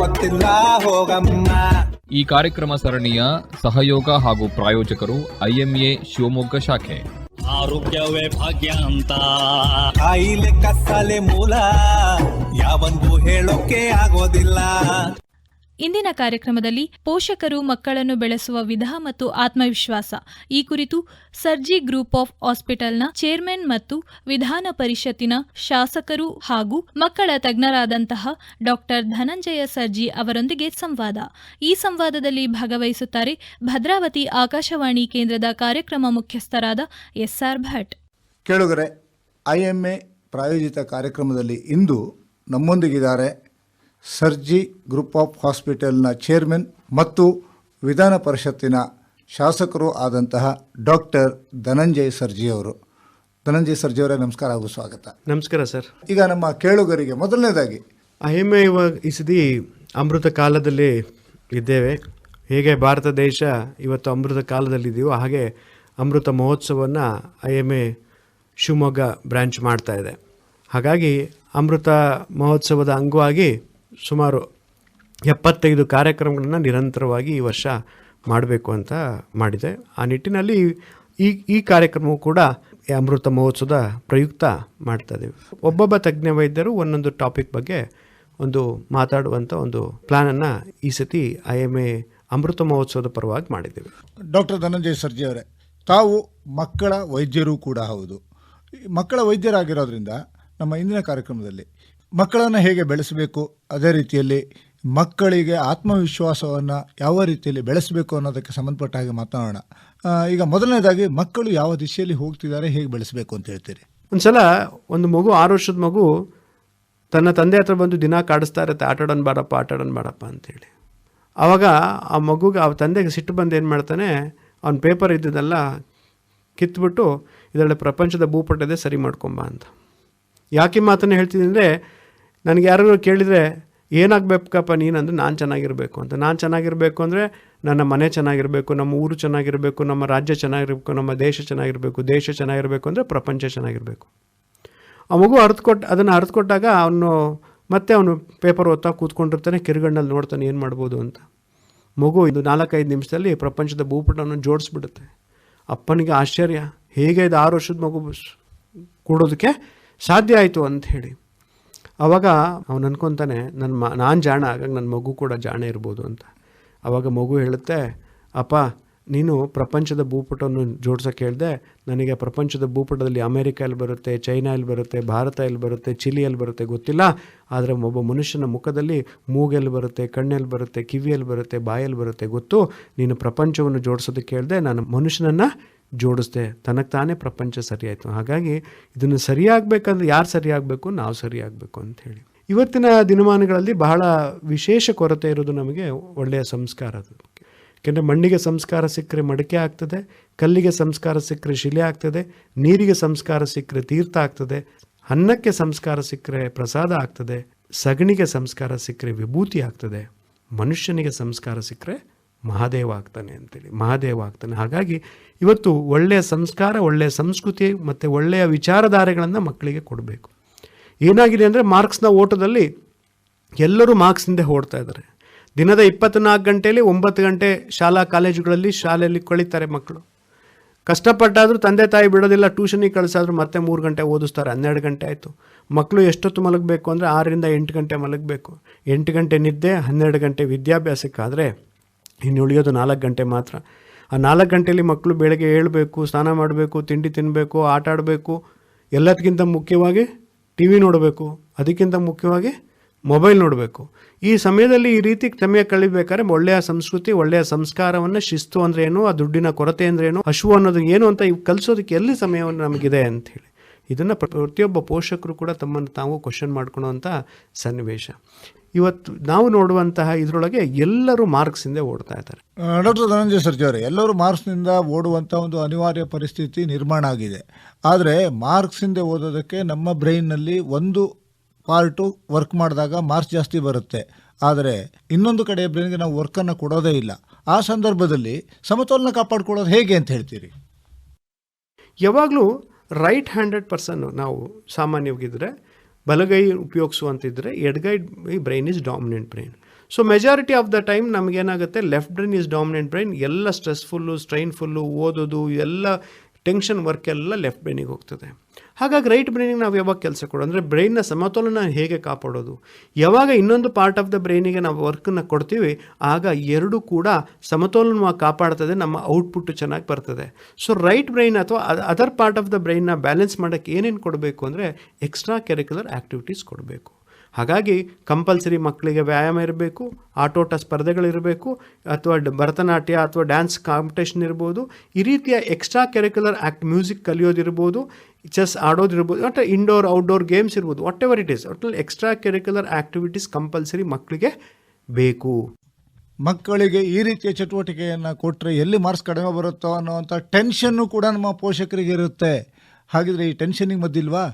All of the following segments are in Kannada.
ಗೊತ್ತಿಲ್ಲ ಹೋಗಮ್ಮ. ಈ ಕಾರ್ಯಕ್ರಮ ಸರಣಿಯ ಸಹಯೋಗ ಹಾಗೂ ಪ್ರಾಯೋಜಕರು ಐಎಂಎ ಶಿವಮೊಗ್ಗ ಶಾಖೆ. ಆರೋಗ್ಯವೇ ಭಾಗ್ಯ ಅಂತ. ಕಾಯಿಲೆ ಕತ್ತಲೆ ಮೂಲ ಯಾವಂದು ಹೇಳೋಕೆ ಆಗೋದಿಲ್ಲ. ಇಂದಿನ ಕಾರ್ಯಕ್ರಮದಲ್ಲಿ ಪೋಷಕರು ಮಕ್ಕಳನ್ನು ಬೆಳೆಸುವ ವಿಧ ಮತ್ತು ಆತ್ಮವಿಶ್ವಾಸ. ಈ ಕುರಿತು ಸರ್ಜಿ ಗ್ರೂಪ್ ಆಫ್ ಹಾಸ್ಪಿಟಲ್ನ ಚೇರ್ಮನ್ ಮತ್ತು ವಿಧಾನ ಪರಿಷತ್ತಿನ ಶಾಸಕರು ಹಾಗೂ ಮಕ್ಕಳ ತಜ್ಞರಾದಂತಹ ಡಾಕ್ಟರ್ ಧನಂಜಯ ಸರ್ಜಿ ಅವರೊಂದಿಗೆ ಸಂವಾದ. ಈ ಸಂವಾದದಲ್ಲಿ ಭಾಗವಹಿಸುತ್ತಾರೆ ಭದ್ರಾವತಿ ಆಕಾಶವಾಣಿ ಕೇಂದ್ರದ ಕಾರ್ಯಕ್ರಮ ಮುಖ್ಯಸ್ಥರಾದ ಎಸ್ಆರ್ ಭಟ್. ಕೇಳುಗರೆ ಐಎಂಎ ಪ್ರಾಯೋಜಿತ ಕಾರ್ಯಕ್ರಮದಲ್ಲಿ ಇಂದು ನಮ್ಮೊಂದಿಗಿದ್ದಾರೆ ಸರ್ಜಿ ಗ್ರೂಪ್ ಆಫ್ ಹಾಸ್ಪಿಟಲ್ನ ಚೇರ್ಮನ್ ಮತ್ತು ವಿಧಾನ ಪರಿಷತ್ತಿನ ಶಾಸಕರು ಆದಂತಹ ಡಾಕ್ಟರ್ ಧನಂಜಯ್ ಸರ್ಜಿಯವರು ಧನಂಜಯ್ ಸರ್ಜಿ ಅವರೇ ನಮಸ್ಕಾರ ಹಾಗೂ ಸ್ವಾಗತ. ನಮಸ್ಕಾರ ಸರ್. ಈಗ ನಮ್ಮ ಕೇಳುಗರಿಗೆ ಮೊದಲನೇದಾಗಿ. ಅಹಿಮೆ ಇವಾಗ ಈ ಸತಿ ಅಮೃತ ಕಾಲದಲ್ಲಿ ಇದ್ದೇವೆ. ಹೇಗೆ ಭಾರತ ದೇಶ ಇವತ್ತು ಅಮೃತ ಕಾಲದಲ್ಲಿದೆಯೋ ಹಾಗೆ ಅಮೃತ ಮಹೋತ್ಸವವನ್ನು I M A Shivamogga branch ಮಾಡ್ತಾ ಇದೆ. ಹಾಗಾಗಿ ಅಮೃತ ಮಹೋತ್ಸವದ ಅಂಗವಾಗಿ ಸುಮಾರು ಎಪ್ಪತ್ತೈದು ಕಾರ್ಯಕ್ರಮಗಳನ್ನು ನಿರಂತರವಾಗಿ ಈ ವರ್ಷ ಮಾಡಬೇಕು ಅಂತ ಮಾಡಿದೆ. ಆ ನಿಟ್ಟಿನಲ್ಲಿ ಈ ಈ ಕಾರ್ಯಕ್ರಮವು ಕೂಡ ಅಮೃತ ಮಹೋತ್ಸವದ ಪ್ರಯುಕ್ತ ಮಾಡ್ತಾ ಇದ್ದೀವಿ. ಒಬ್ಬೊಬ್ಬ ತಜ್ಞ ವೈದ್ಯರು ಒಂದೊಂದು ಟಾಪಿಕ್ ಬಗ್ಗೆ ಒಂದು ಮಾತಾಡುವಂಥ ಒಂದು ಪ್ಲ್ಯಾನನ್ನು ಈ ಸತಿ ಐ ಎಂ ಎ ಅಮೃತ ಮಹೋತ್ಸವದ ಪರವಾಗಿ ಮಾಡಿದ್ದೀವಿ. ಡಾಕ್ಟರ್ ಧನಂಜಯ ಸರ್ಜಿ ಅವರೇ, ತಾವು ಮಕ್ಕಳ ವೈದ್ಯರು ಕೂಡ ಹೌದು. ಮಕ್ಕಳ ವೈದ್ಯರಾಗಿರೋದ್ರಿಂದ ನಮ್ಮ ಇಂದಿನ ಕಾರ್ಯಕ್ರಮದಲ್ಲಿ ಮಕ್ಕಳನ್ನು ಹೇಗೆ ಬೆಳೆಸಬೇಕು, ಅದೇ ರೀತಿಯಲ್ಲಿ ಮಕ್ಕಳಿಗೆ ಆತ್ಮವಿಶ್ವಾಸವನ್ನು ಯಾವ ರೀತಿಯಲ್ಲಿ ಬೆಳೆಸಬೇಕು ಅನ್ನೋದಕ್ಕೆ ಸಂಬಂಧಪಟ್ಟ ಹಾಗೆ ಮಾತನಾಡೋಣ. ಈಗ ಮೊದಲನೇದಾಗಿ ಮಕ್ಕಳು ಯಾವ ದಿಶೆಯಲ್ಲಿ ಹೋಗ್ತಿದ್ದಾರೆ, ಹೇಗೆ ಬೆಳೆಸಬೇಕು ಅಂತ ಹೇಳ್ತೀರಿ? ಒಂದು ಸಲ ಒಂದು ಮಗು, ಆರು ವರ್ಷದ ಮಗು ತನ್ನ ತಂದೆ ಹತ್ರ ಬಂದು ದಿನ ಕಾಡಿಸ್ತಾ ಇರುತ್ತೆ ಆಟಾಡೋಣ ಬಾರಪ್ಪ ಆಟಾಡೋಣ ಬಾರಪ್ಪ ಅಂತೇಳಿ. ಆವಾಗ ಆ ಮಗುಗೆ, ಆ ತಂದೆಗೆ ಸಿಟ್ಟು ಬಂದು ಏನು ಮಾಡ್ತಾನೆ, ಅವ್ನ ಪೇಪರ್ ಇದ್ದಿದ್ದೆಲ್ಲ ಕಿತ್ಬಿಟ್ಟು, ಇದರಲ್ಲಿ ಪ್ರಪಂಚದ ಭೂಪಟದೇ ಸರಿ ಮಾಡ್ಕೊಂಬ ಅಂತ. ಯಾಕೆ ಮಾತನ್ನು ಹೇಳ್ತಿದ್ದೀನಿ ಅಂದರೆ ನನಗೆ ಯಾರು ಕೇಳಿದರೆ, ಏನಾಗಬೇಕಪ್ಪ ನೀನಂದ್ರೆ ನಾನು ಚೆನ್ನಾಗಿರಬೇಕು ಅಂತ. ನಾನು ಚೆನ್ನಾಗಿರಬೇಕು ಅಂದರೆ, ನನ್ನ ಮನೆ ಚೆನ್ನಾಗಿರಬೇಕು, ನಮ್ಮ ಊರು ಚೆನ್ನಾಗಿರಬೇಕು, ನಮ್ಮ ರಾಜ್ಯ ಚೆನ್ನಾಗಿರಬೇಕು, ನಮ್ಮ ದೇಶ ಚೆನ್ನಾಗಿರಬೇಕು ದೇಶ ಚೆನ್ನಾಗಿರಬೇಕು ಅಂದರೆ, ಪ್ರಪಂಚ ಚೆನ್ನಾಗಿರಬೇಕು. ಆ ಮಗು ಅರ್ಥ ಕೊಟ್ಟು ಅದನ್ನು ಅರ್ಥ ಕೊಟ್ಟಾಗ ಅವನು, ಮತ್ತೆ ಅವನು ಪೇಪರ್ ಓದ್ತಾ ಕೂತ್ಕೊಂಡಿರ್ತಾನೆ ಕಿರುಗಣ್ಣಲ್ಲಿ ನೋಡ್ತಾನೆ, ಏನು ಮಾಡ್ಬೋದು ಅಂತ. ಮಗು ಇದು ನಾಲ್ಕೈದು ನಿಮಿಷದಲ್ಲಿ ಪ್ರಪಂಚದ ಭೂಪಟವನ್ನು ಜೋಡಿಸ್ಬಿಡುತ್ತೆ. ಅಪ್ಪನಿಗೆ ಆಶ್ಚರ್ಯ, ಹೇಗೆ ಇದು ಆರು ವರ್ಷದ ಮಗು ಕೂಡೋದಕ್ಕೆ ಸಾಧ್ಯ ಆಯಿತು ಅಂತ ಹೇಳಿ. ಆವಾಗ ಅವನು ಅನ್ಕೊತಾನೆ ನನ್ನ ಮ, ನಾನು ಜಾಣ ಆಗಾಗ ನನ್ನ ಮಗು ಕೂಡ ಜಾಣ ಇರ್ಬೋದು ಅಂತ. ಆವಾಗ ಮಗು ಹೇಳುತ್ತೆ, ಅಪ್ಪ ನೀನು ಪ್ರಪಂಚದ ಭೂಪಟವನ್ನು ಜೋಡ್ಸೋಕೆ ಹೇಳಿದೆ, ನನಗೆ ಪ್ರಪಂಚದ ಭೂಪಟದಲ್ಲಿ ಅಮೇರಿಕ ಎಲ್ಲಿ ಬರುತ್ತೆ, ಚೈನಾ ಎಲ್ಲಿ ಬರುತ್ತೆ, ಭಾರತ ಎಲ್ಲಿ ಬರುತ್ತೆ ಚಿಲಿಯಲ್ಲಿ ಬರುತ್ತೆ ಗೊತ್ತಿಲ್ಲ. ಆದರೆ ಒಬ್ಬ ಮನುಷ್ಯನ ಮುಖದಲ್ಲಿ ಮೂಗೆಲ್ಲಿ ಬರುತ್ತೆ ಕಣ್ಣಲ್ಲಿ ಬರುತ್ತೆ ಕಿವಿಯಲ್ಲಿ ಬರುತ್ತೆ ಬಾಯಲ್ಲಿ ಬರುತ್ತೆ ಗೊತ್ತು. ನೀನು ಪ್ರಪಂಚವನ್ನು ಜೋಡಿಸೋದಕ್ಕೆ ಹೇಳಿದೆ, ನಾನು ಮನುಷ್ಯನನ್ನು ಜೋಡಿಸ್ದೆ. ತನಗೆ ತಾನೇ ಪ್ರಪಂಚ ಸರಿಯಾಯಿತು. ಹಾಗಾಗಿ ಇದನ್ನು ಸರಿಯಾಗಬೇಕಂದ್ರೆ ಯಾರು ಸರಿಯಾಗಬೇಕು? ನಾವು ಸರಿಯಾಗಬೇಕು ಅಂತ ಹೇಳಿ ಇವತ್ತಿನ ದಿನಮಾನಗಳಲ್ಲಿ ಬಹಳ ವಿಶೇಷ ಕೊರತೆ ಇರೋದು ನಮಗೆ ಒಳ್ಳೆಯ ಸಂಸ್ಕಾರದ್ದು ಯಾಕೆಂದರೆ ಮಣ್ಣಿಗೆ ಸಂಸ್ಕಾರ ಸಿಕ್ಕರೆ ಮಡಿಕೆ ಆಗ್ತದೆ, ಕಲ್ಲಿಗೆ ಸಂಸ್ಕಾರ ಸಿಕ್ಕರೆ ಶಿಲೆ ಆಗ್ತದೆ, ನೀರಿಗೆ ಸಂಸ್ಕಾರ ಸಿಕ್ಕರೆ ತೀರ್ಥ ಆಗ್ತದೆ, ಅನ್ನಕ್ಕೆ ಸಂಸ್ಕಾರ ಸಿಕ್ಕರೆ ಪ್ರಸಾದ ಆಗ್ತದೆ, ಸಗಣಿಗೆ ಸಂಸ್ಕಾರ ಸಿಕ್ಕರೆ ವಿಭೂತಿ ಆಗ್ತದೆ, ಮನುಷ್ಯನಿಗೆ ಸಂಸ್ಕಾರ ಸಿಕ್ಕರೆ ಮಹಾದೇವ ಆಗ್ತಾನೆ ಅಂತೇಳಿ, ಮಹಾದೇವ ಆಗ್ತಾನೆ. ಹಾಗಾಗಿ ಇವತ್ತು ಒಳ್ಳೆಯ ಸಂಸ್ಕಾರ, ಒಳ್ಳೆಯ ಸಂಸ್ಕೃತಿ ಮತ್ತು ಒಳ್ಳೆಯ ವಿಚಾರಧಾರೆಗಳನ್ನು ಮಕ್ಕಳಿಗೆ ಕೊಡಬೇಕು. ಏನಾಗಿದೆ ಅಂದರೆ ಮಾರ್ಕ್ಸ್ನ ಓಟದಲ್ಲಿ ಎಲ್ಲರೂ ಮಾರ್ಕ್ಸ್ ಹಿಂದೆ ಓಡ್ತಾ ಇದ್ದಾರೆ. ದಿನದ ಇಪ್ಪತ್ತ್ನಾಲ್ಕು ಗಂಟೆಯಲ್ಲಿ ಒಂಬತ್ತು ಗಂಟೆ ಶಾಲಾ ಕಾಲೇಜುಗಳಲ್ಲಿ ಶಾಲೆಯಲ್ಲಿ ಕಳೀತಾರೆ ಮಕ್ಕಳು. ಕಷ್ಟಪಟ್ಟಾದರೂ ತಂದೆ ತಾಯಿ ಬಿಡೋದಿಲ್ಲ, ಟ್ಯೂಷನಿಗೆ ಕಳಿಸಾದ್ರು ಮತ್ತೆ ಮೂರು ಗಂಟೆ ಓದಿಸ್ತಾರೆ, ಹನ್ನೆರಡು ಗಂಟೆ ಆಯಿತು. ಮಕ್ಕಳು ಎಷ್ಟೊತ್ತು ಮಲಗಬೇಕು ಅಂದರೆ ಆರರಿಂದ ಎಂಟು ಗಂಟೆ ಮಲಗಬೇಕು. ಎಂಟು ಗಂಟೆ ನಿದ್ದೆ, ಹನ್ನೆರಡು ಗಂಟೆ ವಿದ್ಯಾಭ್ಯಾಸಕ್ಕಾದರೆ ಇನ್ನು ಉಳಿಯೋದು ನಾಲ್ಕು ಗಂಟೆ ಮಾತ್ರ. ಆ ನಾಲ್ಕು ಗಂಟೆಯಲ್ಲಿ ಮಕ್ಕಳು ಬೆಳಗ್ಗೆ ಏಳಬೇಕು, ಸ್ನಾನ ಮಾಡಬೇಕು, ತಿಂಡಿ ತಿನ್ನಬೇಕು ಆಟ ಆಡಬೇಕು, ಎಲ್ಲದಕ್ಕಿಂತ ಮುಖ್ಯವಾಗಿ ಟಿ ವಿ ನೋಡಬೇಕು. ಅದಕ್ಕಿಂತ ಮುಖ್ಯವಾಗಿ ಮೊಬೈಲ್ ನೋಡಬೇಕು. ಈ ಸಮಯದಲ್ಲಿ ಈ ರೀತಿ ಸಮಯ ಕಳಿಬೇಕಾದ್ರೆ ಒಳ್ಳೆಯ ಸಂಸ್ಕೃತಿ, ಒಳ್ಳೆಯ ಸಂಸ್ಕಾರವನ್ನು ಶಿಸ್ತು ಅಂದ್ರೆ ಏನು, ಆ ದುಡ್ಡಿನ ಕೊರತೆ ಅಂದ್ರೆ ಏನು ಹಶು ಅನ್ನೋದು ಏನು ಅಂತ ಇವು ಕಲಿಸೋದಕ್ಕೆ ಎಲ್ಲಿ ಸಮಯವನ್ನು ನಮಗಿದೆ ಅಂಥೇಳಿ ಇದನ್ನು ಪ್ರತಿಯೊಬ್ಬ ಪೋಷಕರು ಕೂಡ ತಮ್ಮನ್ನು ತಾವು ಕ್ವಶನ್ ಮಾಡ್ಕೊಳ್ಳೋಂಥ ಸನ್ನಿವೇಶ. ಇವತ್ತು ನಾವು ನೋಡುವಂತಹ ಇದರೊಳಗೆ ಎಲ್ಲರೂ ಮಾರ್ಕ್ಸಿಂದ ಓಡ್ತಾ ಇದ್ದಾರೆ. ಡಾಕ್ಟರ್ ಧನಂಜಯ ಸರ್ಜಿ ಅವರು, ಎಲ್ಲರೂ ಮಾರ್ಕ್ಸ್ನಿಂದ ಓಡುವಂಥ ಒಂದು ಅನಿವಾರ್ಯ ಪರಿಸ್ಥಿತಿ ನಿರ್ಮಾಣ ಆಗಿದೆ. ಆದರೆ ಮಾರ್ಕ್ಸಿಂದ ಓದೋದಕ್ಕೆ ನಮ್ಮ ಬ್ರೈನ್ನಲ್ಲಿ ಒಂದು ಪಾರ್ಟು ವರ್ಕ್ ಮಾಡಿದಾಗ ಮಾರ್ಕ್ಸ್ ಜಾಸ್ತಿ ಬರುತ್ತೆ. ಆದರೆ ಇನ್ನೊಂದು ಕಡೆ ಬ್ರೈನ್ಗೆ ನಾವು ವರ್ಕನ್ನು ಕೊಡೋದೇ ಇಲ್ಲ. ಆ ಸಂದರ್ಭದಲ್ಲಿ ಸಮತೋಲನ ಕಾಪಾಡ್ಕೊಳ್ಳೋದು ಹೇಗೆ ಅಂತ ಹೇಳ್ತೀರಿ? ಯಾವಾಗಲೂ ರೈಟ್ ಹ್ಯಾಂಡೆಡ್ ಪರ್ಸನ್ ನಾವು ಸಾಮಾನ್ಯವಾಗಿದ್ದರೆ ಬಲಗೈ ಉಪಯೋಗಿಸುವಂತಿದ್ದರೆ ಎಡಗೈ brain is dominant brain so majority of the time ನಮಗೇನಾಗುತ್ತೆ? Left brain is dominant brain ಎಲ್ಲ ಸ್ಟ್ರೆಸ್ಫುಲ್ಲು ಸ್ಟ್ರೈನ್ಫುಲ್ಲು ಓದೋದು, ಎಲ್ಲ ಟೆನ್ಷನ್ ವರ್ಕ್ ಎಲ್ಲ ಲೆಫ್ಟ್ ಬ್ರೈನಿಗೆ ಹೋಗ್ತದೆ. ಹಾಗಾಗಿ ರೈಟ್ ಬ್ರೈನಿಗೆ ನಾವು ಯಾವಾಗ ಕೆಲಸ ಕೊಡೋದು? ಅಂದರೆ ಬ್ರೈನ್ನ ಸಮತೋಲನ ಹೇಗೆ ಕಾಪಾಡೋದು? ಯಾವಾಗ ಇನ್ನೊಂದು ಪಾರ್ಟ್ ಆಫ್ ದ ಬ್ರೈನಿಗೆ ನಾವು ವರ್ಕನ್ನು ಕೊಡ್ತೀವಿ, ಆಗ ಎರಡೂ ಕೂಡ ಸಮತೋಲನವಾಗಿ ಕಾಪಾಡ್ತದೆ, ನಮ್ಮ ಔಟ್ಪುಟ್ ಚೆನ್ನಾಗಿ ಬರ್ತದೆ. ಸೊ ರೈಟ್ ಬ್ರೈನ್ ಅಥವಾ ಅದರ್ ಪಾರ್ಟ್ ಆಫ್ ದ ಬ್ರೈನ್ನ ಬ್ಯಾಲೆನ್ಸ್ ಮಾಡೋಕ್ಕೆ ಏನೇನು ಕೊಡಬೇಕು ಅಂದರೆ ಎಕ್ಸ್ಟ್ರಾ ಕೆರಿಕ್ಯುಲರ್ ಆ್ಯಕ್ಟಿವಿಟೀಸ್ ಕೊಡಬೇಕು. ಹಾಗಾಗಿ ಕಂಪಲ್ಸರಿ ಮಕ್ಕಳಿಗೆ ವ್ಯಾಯಾಮ ಇರಬೇಕು, ಆಟೋಟ ಸ್ಪರ್ಧೆಗಳಿರಬೇಕು ಅಥವಾ ಭರತನಾಟ್ಯ ಅಥವಾ ಡ್ಯಾನ್ಸ್ ಕಾಂಪಿಟೇಷನ್ ಇರ್ಬೋದು. ಈ ರೀತಿಯ ಎಕ್ಸ್ಟ್ರಾ ಕರಿಕ್ಯುಲರ್ ಆ್ಯಕ್ಟ್ ಮ್ಯೂಸಿಕ್ ಕಲಿಯೋದಿರ್ಬೋದು ಚೆಸ್ ಆಡೋದಿರ್ಬೋದು ಒಟ್ಟು ಇಂಡೋರ್ ಔಟ್ಡೋರ್ ಗೇಮ್ಸ್ ಇರ್ಬೋದು ವಾಟ್ ಎವರ್ ಇಟ್ ಈಸ್ ಒಟ್ಟಲ್ಲಿ ಎಕ್ಸ್ಟ್ರಾ ಕರಿಕ್ಯುಲರ್ ಆ್ಯಕ್ಟಿವಿಟೀಸ್ ಕಂಪಲ್ಸರಿ ಮಕ್ಕಳಿಗೆ ಬೇಕು. ಮಕ್ಕಳಿಗೆ ಈ ರೀತಿಯ ಚಟುವಟಿಕೆಯನ್ನು ಕೊಟ್ಟರೆ ಎಲ್ಲಿ ಮಾರ್ಕ್ಸ್ ಕಡಿಮೆ ಬರುತ್ತೋ ಅನ್ನೋವಂಥ ಟೆನ್ಷನ್ನು ಕೂಡ ನಮ್ಮ ಪೋಷಕರಿಗೆ ಇರುತ್ತೆ. ಹಾಗಿದ್ರೆ ಈ ಟೆನ್ಷನಿಗೆ ಮದ್ದಿಲ್ವಾ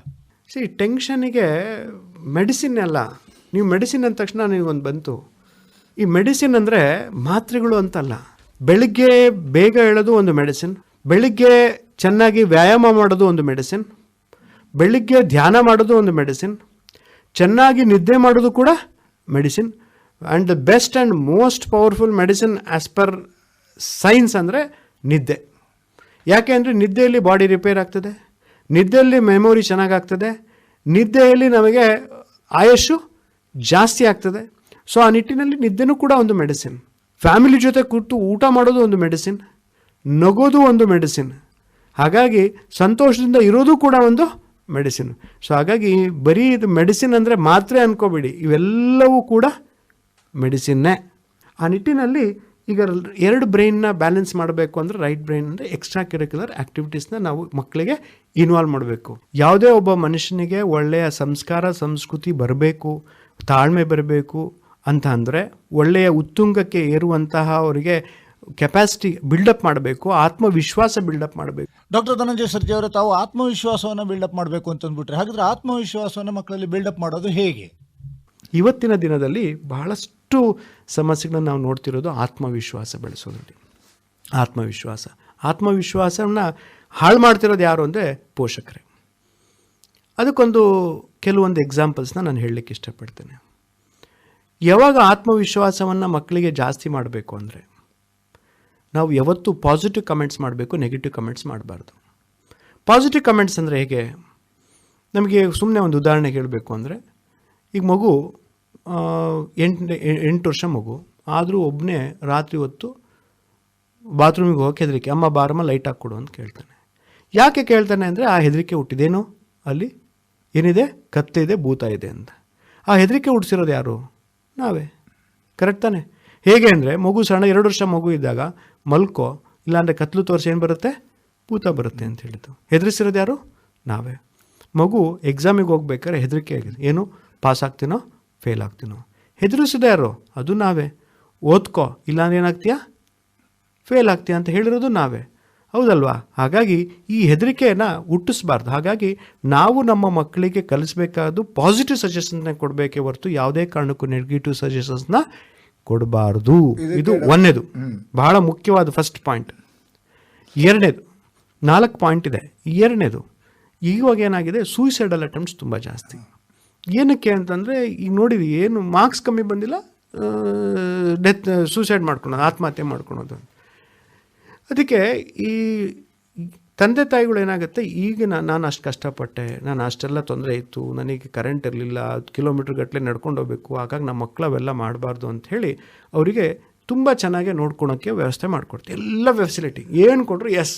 ಸಿ ಟೆನ್ಷನಿಗೆ ಮೆಡಿಸಿನ್ ಅಲ್ಲ. ನೀವು ಮೆಡಿಸಿನ್ ಅಂದ ತಕ್ಷಣ ನಿಮಗೊಂದು ಬಂತು. ಈ ಮೆಡಿಸಿನ್ ಅಂದರೆ ಮಾತ್ರೆಗಳು ಅಂತಲ್ಲ. ಬೆಳಿಗ್ಗೆ ಬೇಗ ಹೇಳೋದು ಒಂದು ಮೆಡಿಸಿನ್ ಬೆಳಿಗ್ಗೆ ಚೆನ್ನಾಗಿ ವ್ಯಾಯಾಮ ಮಾಡೋದು ಒಂದು ಮೆಡಿಸಿನ್, ಬೆಳಿಗ್ಗೆ ಧ್ಯಾನ ಮಾಡೋದು ಒಂದು ಮೆಡಿಸಿನ್, ಚೆನ್ನಾಗಿ ನಿದ್ದೆ ಮಾಡೋದು ಕೂಡ medicine and the best and most powerful medicine as per science ಅಂದರೆ ನಿದ್ದೆ. ಯಾಕೆ ಅಂದರೆ ನಿದ್ದೆಯಲ್ಲಿ ಬಾಡಿ ರಿಪೇರ್ ಆಗ್ತದೆ, ನಿದ್ದೆಯಲ್ಲಿ ಮೆಮೊರಿ ಚೆನ್ನಾಗಾಗ್ತದೆ ನಿದ್ದೆಯಲ್ಲಿ ನಮಗೆ ಆಯಸ್ಸು ಜಾಸ್ತಿ ಆಗ್ತದೆ. ಸೊ ಆ ನಿಟ್ಟಿನಲ್ಲಿ ನಿದ್ದೆನೂ ಕೂಡ ಒಂದು ಮೆಡಿಸಿನ್. ಫ್ಯಾಮಿಲಿ ಜೊತೆ ಕೂತು ಊಟ ಮಾಡೋದು ಒಂದು ಮೆಡಿಸಿನ್, ನಗೋದು ಒಂದು ಮೆಡಿಸಿನ್. ಹಾಗಾಗಿ ಸಂತೋಷದಿಂದ ಇರೋದು ಕೂಡ ಒಂದು ಮೆಡಿಸಿನ್. ಸೊ ಹಾಗಾಗಿ ಬರೀ ಇದು ಮೆಡಿಸಿನ್ ಅಂದರೆ ಮಾತ್ರೆ ಅನ್ಕೋಬೇಡಿ. ಇವೆಲ್ಲವೂ ಕೂಡ ಮೆಡಿಸಿನ್ನೇ. ಆ ನಿಟ್ಟಿನಲ್ಲಿ ಈಗ ಎರಡು ಬ್ರೈನ್ನ ಬ್ಯಾಲೆನ್ಸ್ ಮಾಡಬೇಕು ಅಂದರೆ ರೈಟ್ ಬ್ರೈನ್ ಅಂದರೆ ಎಕ್ಸ್ಟ್ರಾ ಕರಿಕ್ಯುಲರ್ ಆ್ಯಕ್ಟಿವಿಟೀಸ್ನ ನಾವು ಮಕ್ಕಳಿಗೆ ಇನ್ವಾಲ್ವ್ ಮಾಡಬೇಕು. ಯಾವುದೇ ಒಬ್ಬ ಮನುಷ್ಯನಿಗೆ ಒಳ್ಳೆಯ ಸಂಸ್ಕಾರ, ಸಂಸ್ಕೃತಿ ಬರಬೇಕು, ತಾಳ್ಮೆ ಬರಬೇಕು ಅಂತ ಅಂದರೆ ಒಳ್ಳೆಯ ಉತ್ತುಂಗಕ್ಕೆ ಏರುವಂತಹ ಅವರಿಗೆ ಕೆಪಾಸಿಟಿ ಬಿಲ್ಡಪ್ ಮಾಡಬೇಕು ಆತ್ಮವಿಶ್ವಾಸ ಬಿಲ್ಡಪ್ ಮಾಡಬೇಕು. ಡಾಕ್ಟರ್ ಧನಂಜಯ ಸರ್ಜಿ ಅವರೇ ತಾವು ಆತ್ಮವಿಶ್ವಾಸವನ್ನು ಬಿಲ್ಡಪ್ ಮಾಡಬೇಕು ಅಂತ ಅಂದ್ಬಿಟ್ರೆ ಹಾಗಾದ್ರೆ ಆತ್ಮವಿಶ್ವಾಸವನ್ನು ಮಕ್ಕಳಲ್ಲಿ ಬಿಲ್ಡಪ್ ಮಾಡೋದು ಹೇಗೆ? ಇವತ್ತಿನ ದಿನದಲ್ಲಿ ಬಹಳಷ್ಟು ಸಮಸ್ಯೆಗಳನ್ನು ನಾವು ನೋಡ್ತಿರೋದು ಆತ್ಮವಿಶ್ವಾಸ ಬೆಳೆಸೋದ್ರಲ್ಲಿ. ಆತ್ಮವಿಶ್ವಾಸ. ಆತ್ಮವಿಶ್ವಾಸವನ್ನು ಹಾಳು ಮಾಡ್ತಿರೋದು ಯಾರು ಅಂದರೆ ಪೋಷಕರೇ. ಅದಕ್ಕೊಂದು ಕೆಲವೊಂದು ಎಕ್ಸಾಂಪಲ್ಸ್ನ ನಾನು ಹೇಳಲಿಕ್ಕೆ ಇಷ್ಟಪಡ್ತೇನೆ. ಯಾವಾಗ ಆತ್ಮವಿಶ್ವಾಸವನ್ನು ಮಕ್ಕಳಿಗೆ ಜಾಸ್ತಿ ಮಾಡಬೇಕು ಅಂದರೆ ನಾವು ಯಾವತ್ತೂ ಪಾಸಿಟಿವ್ ಕಮೆಂಟ್ಸ್ ಮಾಡಬೇಕು ನೆಗೆಟಿವ್ ಕಮೆಂಟ್ಸ್ ಮಾಡಬಾರ್ದು. ಪಾಸಿಟಿವ್ ಕಮೆಂಟ್ಸ್ ಅಂದರೆ ಹೇಗೆ? ನಮಗೆ ಸುಮ್ಮನೆ ಒಂದು ಉದಾಹರಣೆ ಹೇಳಬೇಕು ಅಂದರೆ, ಈಗ ಮಗು ಎಂಟು ಎಂಟು ವರ್ಷ ಮಗು, ಆದರೂ ಒಬ್ಬನೇ ರಾತ್ರಿ ಹೊತ್ತು ಬಾತ್ರೂಮಿಗೆ ಹೋಗಕ್ಕೆ ಹೆದರಿಕೆ, ಅಮ್ಮ, ಬಾರಮ್ಮ ಲೈಟ್ ಹಾಕ್ಕೊಡು ಅಂತ ಕೇಳ್ತಾನೆ. ಯಾಕೆ ಕೇಳ್ತಾನೆ ಅಂದರೆ, ಆ ಹೆದರಿಕೆ ಹುಟ್ಟಿದೇನು? ಅಲ್ಲಿ ಏನಿದೆ? ಕತ್ತೆ ಇದೆ, ಭೂತ ಇದೆ ಅಂತ. ಆ ಹೆದರಿಕೆ ಹುಟ್ಟಿಸಿರೋದು ಯಾರು? ನಾವೇ. ಕರೆಕ್ಟ್ ತಾನೆ? ಹೇಗೆ ಅಂದರೆ, ಮಗು ಸಣ್ಣ, ಎರಡು ವರ್ಷ ಮಗು ಇದ್ದಾಗ ಮಲ್ಕೋ, ಇಲ್ಲಾಂದರೆ ಕತ್ಲು ತೋರಿಸಿ ಏನು ಬರುತ್ತೆ? ಭೂತ ಬರುತ್ತೆ ಅಂತ ಹೇಳಿದ್ದು. ಹೆದರಿಸಿರೋದು ಯಾರು? ನಾವೇ. ಮಗು ಎಕ್ಸಾಮಿಗೆ ಹೋಗ್ಬೇಕಾದ್ರೆ ಹೆದರಿಕೆ ಆಗಿದೆ. ಏನು? ಪಾಸ್ ಆಗ್ತೀನೋ? ಫೇಲ್ ಆಗ್ತೀನೋ? ಹೆದರಿಸಿದೆ ಯಾರು? ಅದು ನಾವೇ. ಓದ್ಕೋ, ಇಲ್ಲಾಂದ್ರೆ ಏನಾಗ್ತೀಯಾ? ಫೇಲ್ ಆಗ್ತೀಯ ಅಂತ ಹೇಳಿರೋದು ನಾವೇ. ಹೌದಲ್ವಾ? ಹಾಗಾಗಿ ಈ ಹೆದರಿಕೆಯನ್ನು ಹುಟ್ಟಿಸ್ಬಾರ್ದು. ಹಾಗಾಗಿ ನಾವು ನಮ್ಮ ಮಕ್ಕಳಿಗೆ ಕಲಿಸಬೇಕಾದ್ದು ಪಾಸಿಟಿವ್ ಸಜೆಷನ್ಸ್ನ ಕೊಡಬೇಕೇ ಹೊರತು ಯಾವುದೇ ಕಾರಣಕ್ಕೂ ನೆಗೆಟಿವ್ ಸಜೆಷನ್ಸ್ನ ಕೊಡಬಾರ್ದು. ಇದು ಒಂದನೇದು ಬಹಳ ಮುಖ್ಯವಾದ ಫಸ್ಟ್ ಪಾಯಿಂಟ್ ಎರಡನೇದು ನಾಲ್ಕು ಪಾಯಿಂಟ್ ಇದೆ. ಎರಡನೇದು ಈವಾಗ ಏನಾಗಿದೆ ಸೂಯಿಸೈಡಲ್ ಅಟೆಂಪ್ಟ್ಸ್ ತುಂಬ ಜಾಸ್ತಿ. ಏನಕ್ಕೆ ಅಂತಂದರೆ ಈಗ ನೋಡಿದ್ವಿ ಏನು ಮಾರ್ಕ್ಸ್ ಕಮ್ಮಿ ಬಂದಿಲ್ಲ ಡೆತ್ ಸೂಸೈಡ್ ಮಾಡ್ಕೊಳೋದು ಆತ್ಮಹತ್ಯೆ ಮಾಡ್ಕೊಳೋದು ಅದಕ್ಕೆ ಈ ತಂದೆ ತಾಯಿಗಳು ಏನಾಗುತ್ತೆ? ಈಗ ನಾನು ಅಷ್ಟು ಕಷ್ಟಪಟ್ಟೆ. ನಾನು ಅಷ್ಟೆಲ್ಲ ತೊಂದರೆ ಇತ್ತು. ನನಗೆ ಕರೆಂಟ್ ಇರಲಿಲ್ಲ. ಕಿಲೋಮೀಟ್ರ್ ಗಟ್ಟಲೆ ನಡ್ಕೊಂಡು ಹೋಗ್ಬೇಕು. ಹಾಗಾಗಿ ನಮ್ಮ ಮಕ್ಕಳು ಅವೆಲ್ಲ ಮಾಡಬಾರ್ದು ಅಂಥೇಳಿ ಅವರಿಗೆ ತುಂಬ ಚೆನ್ನಾಗಿ ನೋಡ್ಕೊಳೋಕ್ಕೆ ವ್ಯವಸ್ಥೆ ಮಾಡಿಕೊಡ್ತೀವಿ ಎಲ್ಲ ಫೆಸಿಲಿಟಿ ಏನು ಕೊಟ್ಟರು ಎಸ್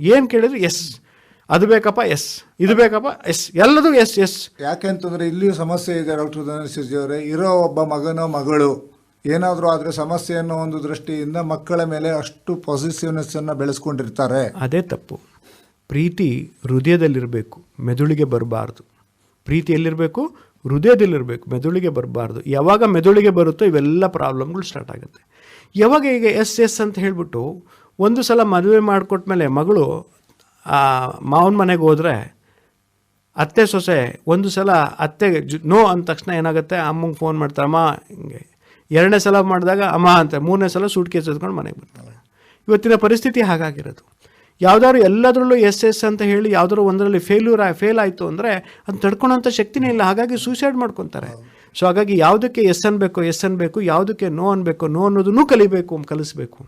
ಏನು ಕೇಳಿದ್ರು? ಎಸ್ ಅದು ಬೇಕಪ್ಪ? ಎಸ್ ಇದು ಬೇಕಪ್ಪ? ಎಸ್ ಎಲ್ಲದೂ ಎಸ್ ಎಸ್ ಯಾಕೆಂತಂದ್ರೆ ಇಲ್ಲಿಯೂ ಸಮಸ್ಯೆ ಇದೆ ಡಾಕ್ಟರ್ ಧನಂಜಯ ಸರ್ಜಿ ಅವರೇ. ಇರೋ ಒಬ್ಬ ಮಗನೋ ಮಗಳು ಏನಾದರೂ ಆದರೆ ಸಮಸ್ಯೆ ಅನ್ನೋ ಒಂದು ದೃಷ್ಟಿಯಿಂದ ಮಕ್ಕಳ ಮೇಲೆ ಅಷ್ಟು ಪಾಸಿಟಿವ್ನೆಸ್ ಅನ್ನು ಬೆಳೆಸ್ಕೊಂಡಿರ್ತಾರೆ. ಅದೇ ತಪ್ಪು. ಪ್ರೀತಿ ಹೃದಯದಲ್ಲಿರಬೇಕು, ಮೆದುಳಿಗೆ ಬರಬಾರ್ದು. ಪ್ರೀತಿ ಎಲ್ಲಿರಬೇಕು ಹೃದಯದಲ್ಲಿರಬೇಕು, ಮೆದುಳಿಗೆ ಬರಬಾರ್ದು. ಯಾವಾಗ ಮೆದುಳಿಗೆ ಬರುತ್ತೋ ಇವೆಲ್ಲ ಪ್ರಾಬ್ಲಮ್ಗಳು ಸ್ಟಾರ್ಟ್ ಆಗುತ್ತೆ. ಯಾವಾಗ ಈಗ ಎಸ್ ಎಸ್ ಅಂತ ಹೇಳಿಬಿಟ್ಟು ಒಂದು ಸಲ ಮದುವೆ ಮಾಡಿಕೊಟ್ಮೇಲೆ ಮಗಳು ಮಾವನ ಮನೆಗೆ ಹೋದರೆ ಅತ್ತೆ ಸೊಸೆ ಒಂದು ಸಲ ಅತ್ತೆಗೆ ನೋ ಅಂದ ತಕ್ಷಣ ಏನಾಗುತ್ತೆ? ಅಮ್ಮಂಗೆ ಫೋನ್ ಮಾಡ್ತಾರೆ, ಅಮ್ಮ, ಹಿಂಗೆ ಎರಡನೇ ಸಲ ಮಾಡಿದಾಗ ಅಮ್ಮ ಅಂತ ಮೂರನೇ ಸಲ ಸೂಟ್ ಕೇಸ್ ಎತ್ಕೊಂಡು ಮನೆಗೆ ಬರ್ತಾರೆ. ಇವತ್ತಿನ ಪರಿಸ್ಥಿತಿ ಹಾಗಾಗಿರೋದು. ಯಾವುದಾದ್ರು ಎಲ್ಲದರಲ್ಲೂ ಎಸ್ ಎಸ್ ಅಂತ ಹೇಳಿ ಯಾವುದಾದ್ರು ಒಂದರಲ್ಲಿ ಫೇಲ್ಯೂರ್ ಫೇಲ್ ಆಯಿತು ಅಂದರೆ ಅದು ತಡ್ಕೊಳ್ಳೋಂಥ ಶಕ್ತಿನೇ ಇಲ್ಲ. ಹಾಗಾಗಿ ಸೂಸೈಡ್ ಮಾಡ್ಕೊತಾರೆ. ಸೊ ಹಾಗಾಗಿ ಯಾವುದಕ್ಕೆ ಎಸ್ ಅನ್ಬೇಕು ಎಸ್ ಅನ್ಬೇಕು, ಯಾವುದಕ್ಕೆ ನೋ ಅನ್ಬೇಕು, ನೋ ಅನ್ನೋದನ್ನು ಕಲಿಬೇಕು, ಕಲಿಸ್ಬೇಕು.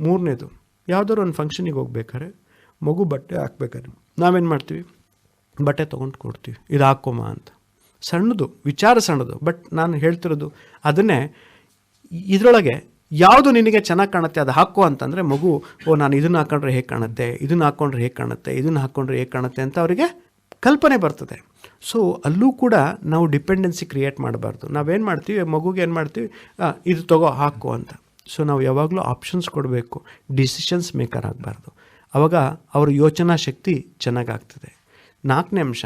ಮೂರನೇದು, ಯಾವುದಾದ್ರು ಒಂದು ಫಂಕ್ಷನಿಗೆ ಹೋಗ್ಬೇಕಾದ್ರೆ ಮಗು ಬಟ್ಟೆ ಹಾಕ್ಬೇಕಾದ್ರೆ. ನಾವೇನು ಮಾಡ್ತೀವಿ? ಬಟ್ಟೆ ತೊಗೊಂಡು ಕೊಡ್ತೀವಿ. ಇದು ಹಾಕೋಮ ಅಂತ. ಸಣ್ಣದು, ವಿಚಾರ ಸಣ್ಣದು. ಬಟ್ ನಾನು ಹೇಳ್ತಿರೋದು ಅದನ್ನೇ ಇದರೊಳಗೆ ಯಾವುದು ನಿನಗೆ ಚೆನ್ನಾಗಿ ಕಾಣುತ್ತೆ, ಅದು ಹಾಕು ಅಂತಂದರೆ ಮಗು, ಓ, ನಾನು ಇದನ್ನು ಹಾಕೊಂಡ್ರೆ ಹೇಗೆ ಕಾಣುತ್ತೆ, ಇದನ್ನು ಹಾಕ್ಕೊಂಡ್ರೆ ಹೇಗೆ ಕಾಣುತ್ತೆ, ಇದನ್ನು ಹಾಕ್ಕೊಂಡ್ರೆ ಹೇಗೆ ಕಾಣುತ್ತೆ ಅಂತ ಅವರಿಗೆ ಕಲ್ಪನೆ ಬರ್ತದೆ. ಸೊ ಅಲ್ಲೂ ಕೂಡ ನಾವು ಡಿಪೆಂಡೆನ್ಸಿ ಕ್ರಿಯೇಟ್ ಮಾಡಬಾರ್ದು. ನಾವೇನು ಮಾಡ್ತೀವಿ, ಮಗುಗೆ ಏನು ಮಾಡ್ತೀವಿ ಇದು ತಗೋ, ಹಾಕು ಅಂತ. ಸೊ ನಾವು ಯಾವಾಗಲೂ ಆಪ್ಷನ್ಸ್ ಕೊಡಬೇಕು ಡಿಸಿಷನ್ಸ್ ಮೇಕರ್ ಆಗಬಾರ್ದು. ಆವಾಗ ಅವ್ರ ಯೋಚನಾ ಶಕ್ತಿ ಚೆನ್ನಾಗಾಗ್ತದೆ ನಾಲ್ಕನೇ ಅಂಶ,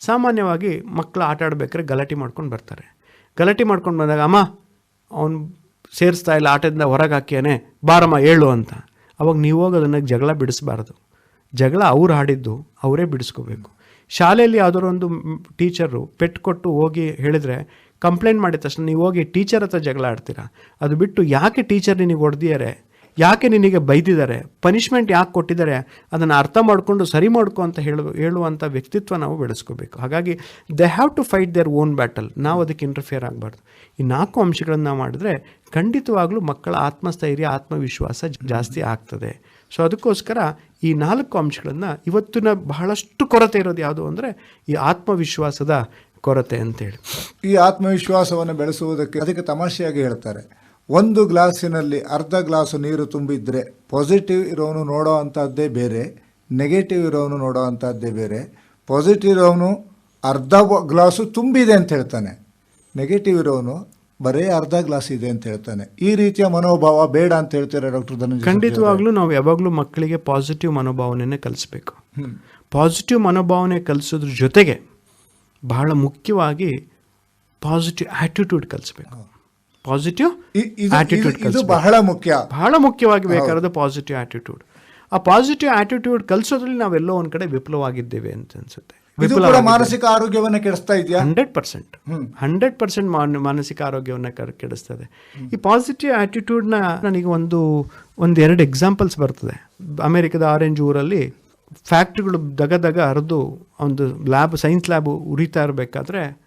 ಸಾಮಾನ್ಯವಾಗಿ ಮಕ್ಕಳು ಆಟ ಆಡಬೇಕಾದ್ರೆ ಗಲಾಟೆ ಮಾಡ್ಕೊಂಡು ಬರ್ತಾರೆ. ಗಲಾಟೆ ಮಾಡ್ಕೊಂಡು ಬಂದಾಗ, ಅಮ್ಮ, ಅವನು ಸೇರಿಸ್ತಾ ಇಲ್ಲ, ಆಟದಿಂದ ಹೊರಗೆ ಹಾಕ್ಯಾನೆ ಬಾರಮ್ಮ ಹೇಳು ಅಂತ. ಅವಾಗ ನೀವು ಹೋಗಿ ಅದನ್ನು ಜಗಳ ಬಿಡಿಸ್ಬಾರ್ದು. ಜಗಳ ಅವ್ರು ಆಡಿದ್ದು ಅವರೇ ಬಿಡಿಸ್ಕೋಬೇಕು. ಶಾಲೆಯಲ್ಲಿ ಯಾವುದಾದ್ರು ಒಂದು ಟೀಚರು ಪೆಟ್ಟು ಕೊಟ್ಟು ಹೋಗಿ ಹೇಳಿದರೆ ಕಂಪ್ಲೇಂಟ್ ಮಾಡಿದ ತಕ್ಷಣ ನೀವು ಹೋಗಿ ಟೀಚರ್ ಹತ್ರ ಜಗಳ ಆಡ್ತೀರಾ? ಅದು ಬಿಟ್ಟು ಯಾಕೆ ಟೀಚರ್ ನಿನಗೆ ಹೊಡೆದಿದ್ದಾರೆ? ಯಾಕೆ ನಿನಗೆ ಬೈದಿದ್ದಾರೆ? ಪನಿಷ್ಮೆಂಟ್ ಯಾಕೆ ಕೊಟ್ಟಿದ್ದಾರೆ? ಅದನ್ನು ಅರ್ಥ ಮಾಡಿಕೊಂಡು ಸರಿ ಮಾಡ್ಕೊ ಅಂತ ಹೇಳು ಹೇಳುವಂಥ ವ್ಯಕ್ತಿತ್ವ ನಾವು ಬೆಳೆಸ್ಕೋಬೇಕು. ಹಾಗಾಗಿ they have to fight their own battle ನಾವು ಅದಕ್ಕೆ ಇಂಟರ್ಫಿಯರ್ ಆಗಬಾರ್ದು. ಈ ನಾಲ್ಕು ಅಂಶಗಳನ್ನು ಮಾಡಿದ್ರೆ ಖಂಡಿತವಾಗ್ಲೂ ಮಕ್ಕಳ ಆತ್ಮಸ್ಥೈರ್ಯ, ಆತ್ಮವಿಶ್ವಾಸ ಜಾಸ್ತಿ ಆಗ್ತದೆ. ಸೊ ಅದಕ್ಕೋಸ್ಕರ ಈ ನಾಲ್ಕು ಅಂಶಗಳನ್ನು ಇವತ್ತಿನ ಬಹಳಷ್ಟು ಕೊರತೆ ಇರೋದು ಯಾವುದು ಅಂದರೆ ಈ ಆತ್ಮವಿಶ್ವಾಸದ ಕೊರತೆ ಅಂತೇಳಿ ಈ ಆತ್ಮವಿಶ್ವಾಸವನ್ನು ಬೆಳೆಸುವುದಕ್ಕೆ ಅದಕ್ಕೆ ತಮಾಷೆಯಾಗಿ ಹೇಳ್ತಾರೆ. ಒಂದು ಗ್ಲಾಸಿನಲ್ಲಿ ಅರ್ಧ ಗ್ಲಾಸು ನೀರು ತುಂಬಿದ್ರೆ ಪಾಸಿಟಿವ್ ಇರೋನು ನೋಡೋ ಅಂಥದ್ದೇ ಬೇರೆ ನೆಗೆಟಿವ್ ಇರೋನು ನೋಡೋ ಅಂಥದ್ದೇ ಬೇರೆ. ಪಾಸಿಟಿವ್ ಇರೋನು ಅರ್ಧ ಗ್ಲಾಸು ತುಂಬಿದೆ ಅಂತ ಹೇಳ್ತಾನೆ. ನೆಗೆಟಿವ್ ಇರೋನು ಬರೀ ಅರ್ಧ ಗ್ಲಾಸ್ ಇದೆ ಅಂತ ಹೇಳ್ತಾನೆ. ಈ ರೀತಿಯ ಮನೋಭಾವ ಬೇಡ ಅಂತ ಹೇಳ್ತಾರೆ ಡಾಕ್ಟರ್ ಧನಂಜಯ ಖಂಡಿತವಾಗ್ಲೂ ನಾವು ಯಾವಾಗಲೂ ಮಕ್ಕಳಿಗೆ ಪಾಸಿಟಿವ್ ಮನೋಭಾವನೆಯೇ ಕಲಿಸ್ಬೇಕು. ಪಾಸಿಟಿವ್ ಮನೋಭಾವನೆ ಕಲಿಸೋದ್ರ ಜೊತೆಗೆ ಬಹಳ ಮುಖ್ಯವಾಗಿ ಪಾಸಿಟಿವ್ ಆ್ಯಟಿಟ್ಯೂಡ್ ಕಲಿಸ್ಬೇಕು. ಪಾಸಿಟಿವ್ ಆಟಿಟ್ಯೂಡ್ ಇದು- ಬಹಳ ಮುಖ್ಯ. ಬಹಳ ಮುಖ್ಯವಾಗಿ ಬೇಕಾದ ಪಾಸಿಟಿವ್ ಆಟಿಟ್ಯೂಡ್ ಆ ಪಾಸಿಟಿವ್ ಆಟಿಟ್ಯೂಡ್ ಕಲಿಸೋದ್ರಲ್ಲಿ ನಾವೆಲ್ಲೋ ಒಂದು ಕಡೆ ವಿಫಲವಾಗಿದ್ದೇವೆ ಅಂತ ಅನ್ಸುತ್ತೆ. ಮಾನಸಿಕ ಆರೋಗ್ಯವನ್ನು ಕೆಡಿಸ್ತಾ ಇದೆಯಾ? Hundred percent. ಹಂಡ್ರೆಡ್ ಪರ್ಸೆಂಟ್ ಮಾನಸಿಕ ಆರೋಗ್ಯವನ್ನು ಕೆಡಿಸ್ತದೆ. ಈ ಪಾಸಿಟಿವ್ ಆ್ಯಟಿಟ್ಯೂಡ್ನ ನನಗೆ ಒಂದು ಒಂದು ಎರಡು ಎಕ್ಸಾಂಪಲ್ಸ್ ಬರ್ತದೆ. ಅಮೆರಿಕದ ಆರೆಂಜ್ ಊರಲ್ಲಿ ಫ್ಯಾಕ್ಟ್ರಿಗಳು ದಗ ದಗ ಹರಿದು ಒಂದು ಲ್ಯಾಬ್ ಸೈನ್ಸ್ ಲ್ಯಾಬ್ ಉರಿತಾ ಇರಬೇಕಾದ್ರೆ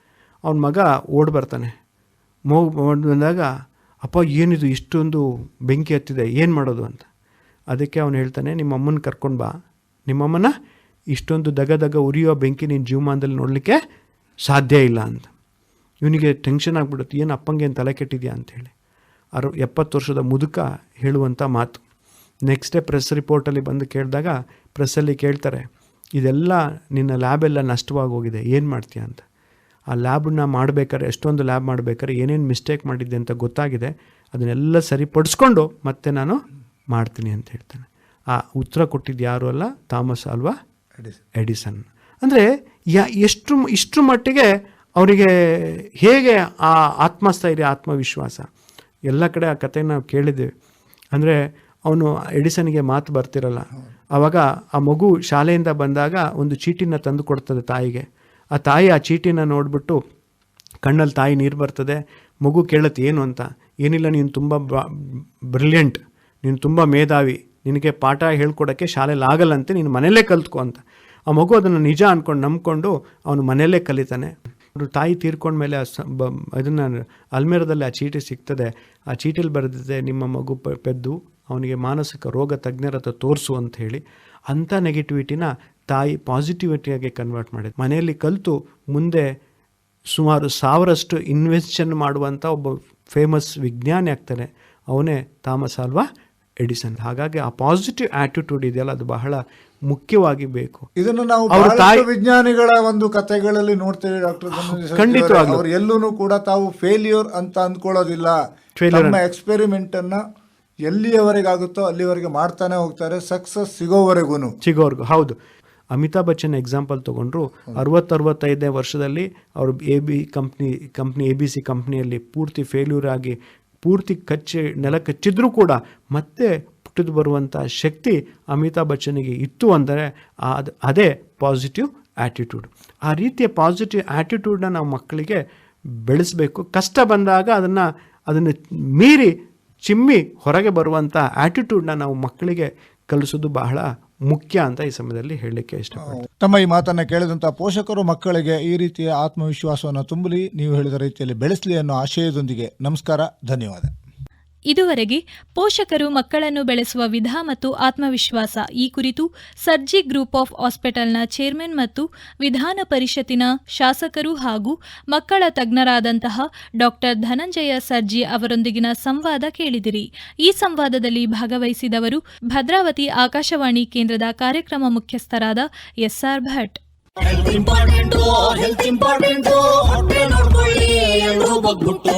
ಅವನ ಮಗ ಓಡ್ ಬರ್ತಾನೆ. ಮೋ ಬಂದಾಗ ಅಪ್ಪ, ಏನಿದು? ಇಷ್ಟೊಂದು ಬೆಂಕಿ ಹತ್ತಿದೆ, ಏನು ಮಾಡೋದು? ಅಂತ. ಅದಕ್ಕೆ ಅವನು ಹೇಳ್ತಾನೆ, ನಿಮ್ಮ ಅಮ್ಮನ ಕರ್ಕೊಂಡು ಬಾ. ನಿಮ್ಮಮ್ಮನ ಇಷ್ಟೊಂದು ದಗ ದಗ ಉರಿಯೋ ಬೆಂಕಿ ನಿನ್ನ ಜೀವಮಾನದಲ್ಲಿ ನೋಡಲಿಕ್ಕೆ ಸಾಧ್ಯ ಇಲ್ಲ ಅಂತ. ಇವನಿಗೆ ಟೆನ್ಷನ್ ಆಗಿಬಿಡುತ್ತೆ, ಏನು ಅಪ್ಪಂಗೆ ಏನು ತಲೆ ಕೆಟ್ಟಿದೆಯಾ? ಅಂಥೇಳಿ ಅರು, ಎಪ್ಪತ್ತು ವರ್ಷದ ಮುದುಕ ಹೇಳುವಂಥ ಮಾತು. ನೆಕ್ಸ್ಟ್ ಡೇ ಪ್ರೆಸ್ ರಿಪೋರ್ಟಲ್ಲಿ ಬಂದು ಕೇಳಿದಾಗ ಪ್ರೆಸ್ಸಲ್ಲಿ ಕೇಳ್ತಾರೆ, ಇದೆಲ್ಲ ನಿನ್ನ ಲ್ಯಾಬೆಲ್ಲ ನಷ್ಟವಾಗಿ ಹೋಗಿದೆ, ಏನು ಮಾಡ್ತೀಯ? ಅಂತ. ಆ ಲ್ಯಾಬನ್ನ ಮಾಡಬೇಕಾದ್ರೆ ಎಷ್ಟೊಂದು ಲ್ಯಾಬ್ ಮಾಡಬೇಕಾದ್ರೆ ಏನೇನು ಮಿಸ್ಟೇಕ್ ಮಾಡಿದ್ದೆ ಅಂತ ಗೊತ್ತಾಗಿದೆ. ಅದನ್ನೆಲ್ಲ ಸರಿಪಡಿಸ್ಕೊಂಡು ಮತ್ತೆ ನಾನು ಮಾಡ್ತೀನಿ ಅಂತ ಹೇಳ್ತಾನೆ. ಆ ಉತ್ತರ ಕೊಟ್ಟಿದ್ದು ಯಾರು ಅಲ್ಲ? ಥಾಮಸ್ ಅಲ್ವಾ? ಎಡಿಸನ್. ಅಂದರೆ ಯಾ ಎಷ್ಟು ಇಷ್ಟು ಮಟ್ಟಿಗೆ ಅವರಿಗೆ ಹೇಗೆ ಆ ಆತ್ಮಸ್ಥೈರ್ಯ ಆತ್ಮವಿಶ್ವಾಸ? ಎಲ್ಲ ಕಡೆ ಆ ಕಥೆನ ನಾವು ಕೇಳಿದ್ದೇವೆ. ಅಂದರೆ ಅವನು ಎಡಿಸನ್ಗೆ ಮಾತು ಬರ್ತಿರಲ್ಲ. ಆವಾಗ ಆ ಮಗು ಶಾಲೆಯಿಂದ ಬಂದಾಗ ಒಂದು ಚೀಟಿನ ತಂದು ಕೊಡ್ತದೆ ತಾಯಿಗೆ. ಆ ತಾಯಿ ಆ ಚೀಟಿನ ನೋಡಿಬಿಟ್ಟು ಕಣ್ಣಲ್ಲಿ ತಾಯಿ ನೀರು ಬರ್ತದೆ, ಮಗು ಕೇಳುತ್ತೆ, ಏನು ಅಂತ. ಏನಿಲ್ಲ, ನೀನು ತುಂಬ ಬ್ರಿಲಿಯಂಟ್ ನೀನು ತುಂಬ ಮೇಧಾವಿ, ನಿನಗೆ ಪಾಠ ಹೇಳ್ಕೊಡೋಕ್ಕೆ ಶಾಲೆಯಲ್ಲಿ ಆಗಲ್ಲಂತೆ, ನೀನು ಮನೆಯಲ್ಲೇ ಕಲ್ತ್ಕೊ ಅಂತ. ಆ ಮಗು ಅದನ್ನು ನಿಜ ಅಂದ್ಕೊಂಡು ನಂಬ್ಕೊಂಡು ಅವನು ಮನೆಯಲ್ಲೇ ಕಲಿತಾನೆ. ಅವರು ತಾಯಿ ತೀರ್ಕೊಂಡ್ಮೇಲೆ ಆ ಸ, ಬ ಅದನ್ನು ಅಲ್ಮೇರದಲ್ಲಿ ಆ ಚೀಟಿ ಸಿಗ್ತದೆ. ಆ ಚೀಟಿಲಿ ಬರೆದಿದೆ, ನಿಮ್ಮ ಮಗು ಪೆದ್ದು, ಅವನಿಗೆ ಮಾನಸಿಕ ರೋಗ ತಜ್ಞರ ಹತ್ರ ತೋರಿಸು ಅಂತ ಹೇಳಿ ಅಂಥ ನೆಗೆಟಿವಿಟಿನ ತಾಯಿ ಪಾಸಿಟಿವಿಟಿಯಾಗಿ ಕನ್ವರ್ಟ್ ಮಾಡಿದ. ಮನೆಯಲ್ಲಿ ಕಲಿತು ಮುಂದೆ ಸುಮಾರು ಸಾವಿರಷ್ಟು ಇನ್ವೆನ್ಷನ್ ಮಾಡುವಂಥ ಒಬ್ಬ ಫೇಮಸ್ ವಿಜ್ಞಾನಿ ಆಗ್ತಾನೆ. ಅವನೇ ಥಾಮಸ್ ಅಲ್ವಾ ಎಡಿಸನ್ ಹಾಗಾಗಿ ಆ ಪಾಸಿಟಿವ್ ಆಟಿಟ್ಯೂಡ್ ಇದೆಯಲ್ಲ ಅದು ಬಹಳ ಮುಖ್ಯವಾಗಿ ಬೇಕು. ಇದನ್ನು ನಾವು ತಾಯಿ- ವಿಜ್ಞಾನಿಗಳ ಒಂದು ಕಥೆಗಳಲ್ಲಿ ನೋಡ್ತೇವೆ ಡಾಕ್ಟರ್ ಖಂಡಿತವಾಗಿ ಅವರು ಎಲ್ಲೂ ಕೂಡ ತಾವು ಫೇಲ್ಯೂರ್ ಅಂತ ಅಂದ್ಕೊಳ್ಳೋದಿಲ್ಲ. ನಮ್ಮ ಎಕ್ಸ್ಪೆರಿಮೆಂಟ್ ಅನ್ನ ಎಲ್ಲಿಯವರೆಗಾಗುತ್ತೋ ಅಲ್ಲಿವರೆಗೆ ಮಾಡ್ತಾನೆ ಹೋಗ್ತಾರೆ. ಸಕ್ಸಸ್ ಸಿಗೋವರೆಗೂ. ಸಿಗೋರ್ಗು ಹೌದು. ಅಮಿತಾಬ್ ಬಚ್ಚನ್ ಎಕ್ಸಾಂಪಲ್ ತೊಗೊಂಡ್ರು ಅರವತ್ತರವತ್ತೈದನೇ ವರ್ಷದಲ್ಲಿ ಅವರು A B company company A B C ಕಂಪ್ನಿಯಲ್ಲಿ ಪೂರ್ತಿ ಫೇಲ್ಯೂರ್ ಆಗಿ ಪೂರ್ತಿ ಕಚ್ಚಿ, ನೆಲ ಕಚ್ಚಿದ್ರೂ ಕೂಡ ಮತ್ತೆ ಪುಟ್ಟಿದು ಬರುವಂಥ ಶಕ್ತಿ ಅಮಿತಾಬ್ ಬಚ್ಚನಿಗೆ ಇತ್ತು ಅಂದರೆ ಅದು, ಅದೇ ಪಾಸಿಟಿವ್ ಆ್ಯಟಿಟ್ಯೂಡ್ ಆ ರೀತಿಯ ಪಾಸಿಟಿವ್ ಆ್ಯಟಿಟ್ಯೂಡನ್ನ ನಾವು ಮಕ್ಕಳಿಗೆ ಬೆಳೆಸಬೇಕು. ಕಷ್ಟ ಬಂದಾಗ ಅದನ್ನು ಅದನ್ನು ಮೀರಿ ಚಿಮ್ಮಿ ಹೊರಗೆ ಬರುವಂಥ ಆ್ಯಟಿಟ್ಯೂಡನ್ನ ನಾವು ಮಕ್ಕಳಿಗೆ ಕಲಿಸೋದು ಬಹಳ ಮುಖ್ಯ ಅಂತ ಈ ಸಮಯದಲ್ಲಿ ಹೇಳಲಿಕ್ಕೆ ಇಷ್ಟಪಡ್ತೀನಿ. ತಮ್ಮ ಈ ಮಾತನ್ನ ಕೇಳಿದಂತ ಪೋಷಕರು ಮಕ್ಕಳಿಗೆ ಈ ರೀತಿಯ ಆತ್ಮವಿಶ್ವಾಸವನ್ನು ತುಂಬಲಿ, ನೀವು ಹೇಳಿದ ರೀತಿಯಲ್ಲಿ ಬೆಳೆಸಲಿ ಅನ್ನೋ ಆಶಯದೊಂದಿಗೆ ನಮಸ್ಕಾರ, ಧನ್ಯವಾದ. ಇದುವರೆಗೆ ಪೋಷಕರು ಮಕ್ಕಳನ್ನು ಬೆಳೆಸುವ ವಿಧ ಮತ್ತು ಆತ್ಮವಿಶ್ವಾಸ ಈ ಕುರಿತು ಸರ್ಜಿ ಗ್ರೂಪ್ ಆಫ್ ಹಾಸ್ಪಿಟಲ್ನ ಚೇರ್ಮನ್ ಮತ್ತು ವಿಧಾನ ಪರಿಷತ್ತಿನ ಶಾಸಕರು ಹಾಗೂ ಮಕ್ಕಳ ತಜ್ಞರಾದಂತಹ ಡಾಕ್ಟರ್ ಧನಂಜಯ ಸರ್ಜಿ ಅವರೊಂದಿಗಿನ ಸಂವಾದ ಕೇಳಿದಿರಿ. ಈ ಸಂವಾದದಲ್ಲಿ ಭಾಗವಹಿಸಿದವರು ಭದ್ರಾವತಿ ಆಕಾಶವಾಣಿ ಕೇಂದ್ರದ ಕಾರ್ಯಕ್ರಮ ಮುಖ್ಯಸ್ಥರಾದ S R Bhat. Health important health important ಹೊಟ್ಟೆ ನೋಡ್ಕೊಳ್ಳಿ ಎಲ್ಲರೂ ಬಗ್ಬಿಟ್ಟು.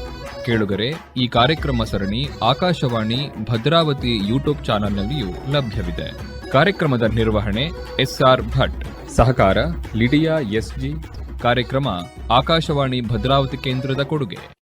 ಕೇಳುಗರೆ, ಈ ಕಾರ್ಯಕ್ರಮ ಸರಣಿ ಆಕಾಶವಾಣಿ ಭದ್ರಾವತಿ ಯೂಟ್ಯೂಬ್ ಚಾನೆಲ್ನಲ್ಲಿಯೂ ಲಭ್ಯವಿದೆ. ಕಾರ್ಯಕ್ರಮದ ನಿರ್ವಹಣೆ ಎಸ್ಆರ್ ಭಟ್. ಸಹಕಾರ, ಲಿಡಿಯಾ ಎಸ್ಜಿ. ಕಾರ್ಯಕ್ರಮ ಆಕಾಶವಾಣಿ ಭದ್ರಾವತಿ ಕೇಂದ್ರದ ಕೊಡುಗೆ.